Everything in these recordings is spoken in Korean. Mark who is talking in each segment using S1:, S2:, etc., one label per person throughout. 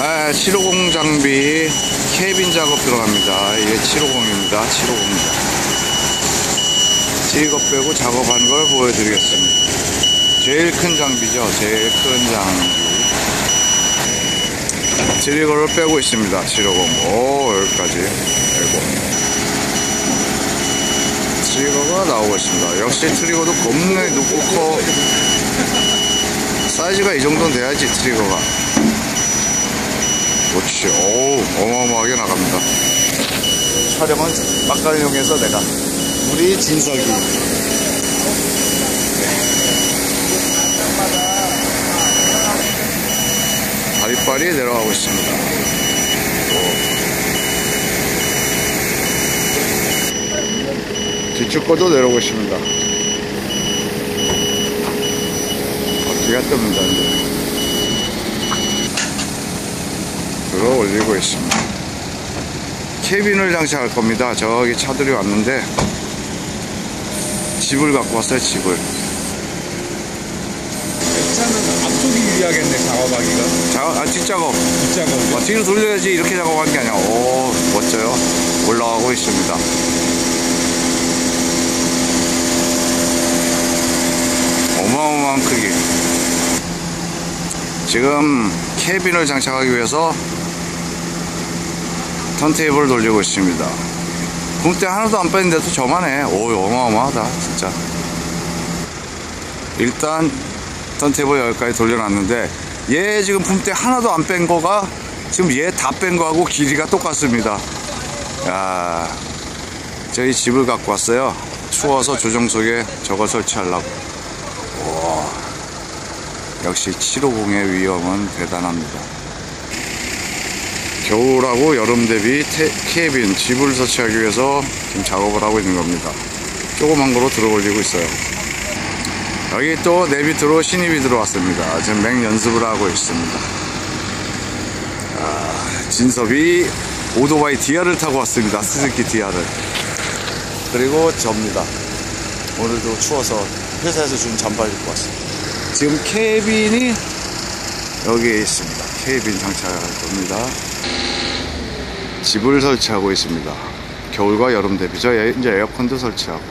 S1: 아, 750 장비 캐빈 작업 들어갑니다. 이게 750입니다. 750입니다. 이거 빼고 작업하는 걸 보여드리겠습니다. 제일 큰 장비죠. 제일 큰 장비. 트리거를 빼고 있습니다. 750. 오, 여기까지. 빼고. 트리거가 나오고 있습니다. 역시 트리거도 겁나 높고 커. 사이즈가 이 정도는 돼야지, 트리거가. 그렇지. 오, 어마어마하게 나갑니다. 촬영은 막간용해서 내가. 우리 진석이. 바리바리 내려가고 있습니다. 뒤쪽 거도 내려오고 있습니다. 어깨가 뜹니다. 이제. 들어 올리고 있습니다. 캐빈을 장착할 겁니다. 저기 차들이 왔는데 집을 갖고 왔어요. 집을.
S2: 차는 앞쪽이 유리하겠네 작업하기가
S1: 자, 아, 뒷작업.
S2: 뒷작업이
S1: 어, 뒤로 돌려야지 이렇게 작업하는 게 아니야. 오, 멋져요. 올라가고 있습니다. 어마어마한 크기. 지금 캐빈을 장착하기 위해서 턴테이블을 돌리고 있습니다. 붕대 하나도 안 뺐는데도 저만 해. 오, 어마어마하다, 진짜. 일단 턴테이블 여기까지 돌려놨는데 얘 지금 품대 하나도 안 뺀 거가 지금 얘 다 뺀 거하고 길이가 똑같습니다. 야, 저희 집을 갖고 왔어요. 추워서 조정석에 저걸 설치하려고. 와, 역시 750의 위험은 대단합니다. 겨울하고 여름 대비 테, 캐빈 집을 설치하기 위해서 지금 작업을 하고 있는 겁니다. 조그만 거로 들어 올리고 있어요. 여기 또 내 밑으로 신입이 들어왔습니다. 지금 맹 연습을 하고 있습니다. 아, 진섭이 오토바이 디아를 타고 왔습니다. 스즈키 디아를. 그리고 접니다. 오늘도 추워서 회사에서 준 잠바를 입고 왔습니다. 지금 캐빈이 여기에 있습니다. 캐빈 장착할 겁니다. 집을 설치하고 있습니다. 겨울과 여름 대비죠. 예, 이제 에어컨도 설치하고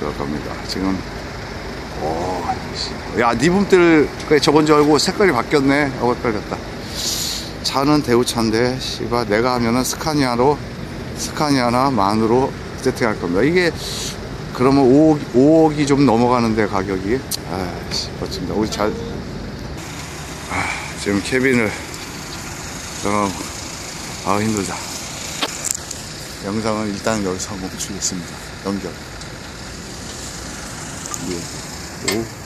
S1: 그럴 겁니다. 지금 오, 야, 니 붐들 저건 줄 알고 색깔이 바뀌었네. 하고 헷갈렸다. 차는 대우차인데, 씨발, 내가 하면은 스카니아로, 스카니아나 만으로 세팅할 겁니다. 이게, 그러면 5억, 5억이 좀 넘어가는데, 가격이. 아이씨, 멋집니다. 우리 잘, 아, 지금 캐빈을, 어, 아, 힘들다. 영상은 일단 여기서 멈추겠습니다. 연결. 예. 오.